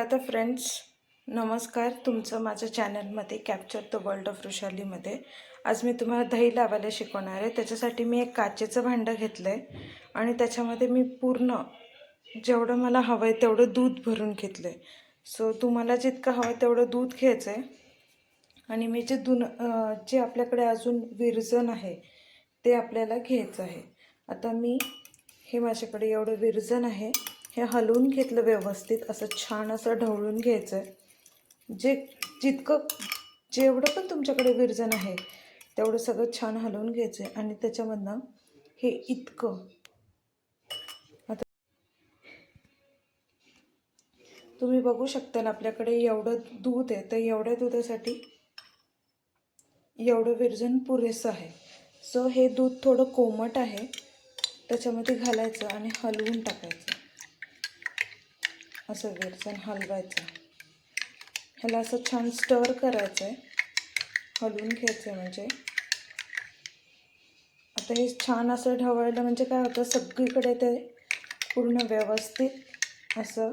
आता फ्रेंड्स नमस्कार तुमचं माझ्या चॅनलमध्ये कॅप्चर द वर्ल्ड ऑफ वृषालीमध्ये आज मी तुम्हाला दही लावायला शिकवणार आहे. त्याच्यासाठी मी एक काचेचं भांडं घेतलं आहे आणि त्याच्यामध्ये मी पूर्ण जेवढं मला हवं आहे तेवढं दूध भरून घेतलं आहे सो तुम्हाला जितकं हवं आहे तेवढं दूध घ्यायचं आहे आणि मी जे दुन जे आपल्याकडे अजून विरजण आहे ते आपल्याला घ्यायचं आहे. आता मी हे माझ्याकडे एवढं विरजण आहे. हे हलवून घेतलं व्यवस्थित असं छान असं ढवळून घ्यायचं आहे जे जितकं जेवढं पण तुमच्याकडे विरजन आहे तेवढं सगळं छान हलवून घ्यायचं आहे आणि त्याच्यामधनं हे इतकं. आता तुम्ही बघू शकता आपल्याकडे एवढं दूध आहे तर एवढ्या दुधासाठी एवढं विरजन पुरेसं आहे. सो हे दूध थोडं कोमट आहे त्याच्यामध्ये घालायचं आणि हलवून टाकायचं. असं विरजण हलवायचं. ह्याला असं छान स्टर करायचं आहे हलवून घ्यायचं आहे म्हणजे. आता हे छान असं ढवळलं म्हणजे काय होतं सगळीकडे ते पूर्ण व्यवस्थित असं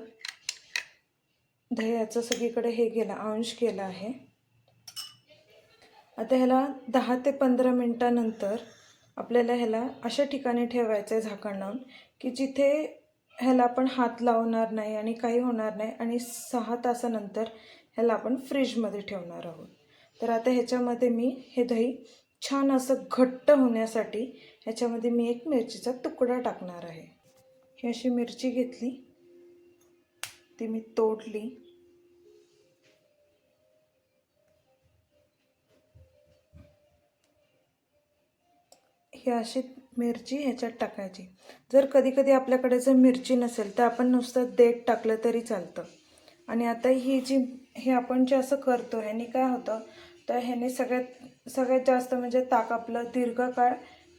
दह्याचं सगळीकडे हे गेलं अंश केला आहे. आता ह्याला दहा ते पंधरा मिनटानंतर आपल्याला ह्याला अशा ठिकाणी ठेवायचं आहे झाकण लावून की जिथे ह्याला आपण हात लावणार नाही आणि काही होणार नाही आणि सहा तासानंतर ह्याला आपण फ्रीजमध्ये ठेवणार आहोत. तर आता ह्याच्यामध्ये मी हे दही छान असं घट्ट होण्यासाठी ह्याच्यामध्ये मी एक मिरचीचा तुकडा टाकणार आहे. ही अशी मिरची घेतली. ती मी तोडली. ही अशी मिरची ह्याच्यात टाकायची. जर कधी कधी आपल्याकडे जर मिरची नसेल तर आपण नुसतं देठ टाकलं तरी चालतं. आणि आता ही जी हे आपण जे असं करतो ह्याने काय होतं? तर ह्याने सगळ्यात सगळ्यात जास्त म्हणजे ताक आपलं दीर्घकाळ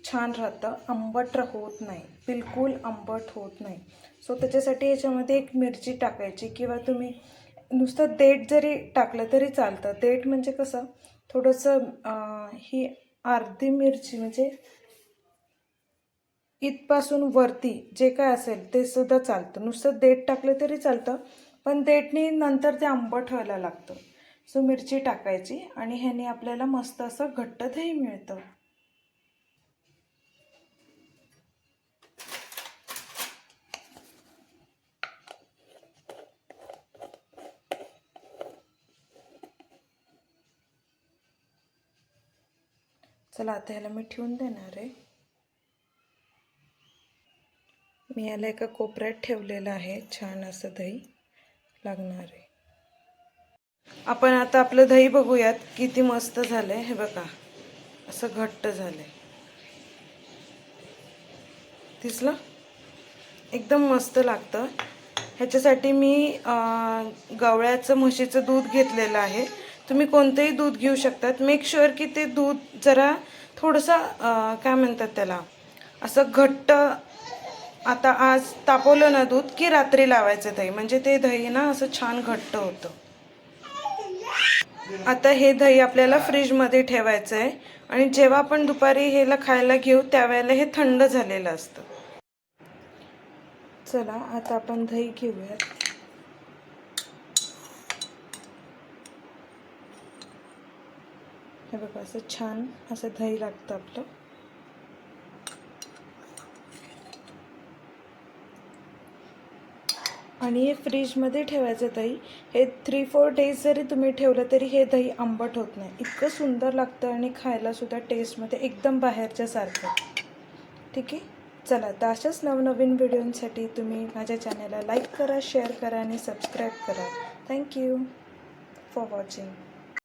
छान राहतं. आंबट होत नाही. बिलकुल आंबट होत नाही. सो त्याच्यासाठी ह्याच्यामध्ये एक मिरची टाकायची किंवा तुम्ही नुसतं देठ जरी टाकलं तरी चालतं. देठ म्हणजे कसं? थोडंसं ही अर्धी मिरची म्हणजे इथपासून वरती जे काय असेल ते सुद्धा चालतं. नुसतं देठ टाकलं तरी चालतं पण देठनी नंतर ते आंबट व्हायला लागतं. सो मिरची टाकायची आणि ह्याने आपल्याला मस्त असं घट्ट दही मिळतं. चला आता ह्याला मी ठेवून देणार आहे. मी याला एका कोपऱ्यात ठेवलेलं आहे. छान असं दही लागणार आहे. आपण आता आपलं दही बघूयात किती मस्त झालं आहे हे बघा असं घट्ट झालं आहे दिसलं? एकदम मस्त लागतं. ह्याच्यासाठी मी गवळ्याचं म्हशीचं दूध घेतलेलं आहे. तुम्ही कोणतंही दूध घेऊ शकतात. मेक शुअर की ते दूध जरा थोडंसं काय म्हणतात त्याला असं घट्ट आता आज तापवलं ना दूध की रात्री लावायचं दही? म्हणजे ते दही ना असं छान घट्ट होतं. आता हे दही आपल्याला फ्रीजमध्ये ठेवायचं आहे आणि जेव्हा आपण दुपारी हेला खायला घेऊ त्यावेळेला हे थंड झालेलं असतं. चला आता आपण दही घेऊयात. हे बघा असं छान असं दही लागतं आपलं. आणि हे फ्रीजमध्ये ठेवायचं दही हे थ्री फोर डेज जरी तुम्ही ठेवलं तरी हे दही आंबट होत नाही. इतकं सुंदर लागतं आणि खायलासुद्धा टेस्टमध्ये एकदम बाहेरच्यासारखं ठीक आहे? चला तर अशाच नवनवीन व्हिडिओंसाठी तुम्ही माझ्या चॅनलला लाईक करा शेअर करा आणि सबस्क्राईब करा. Thank you for watching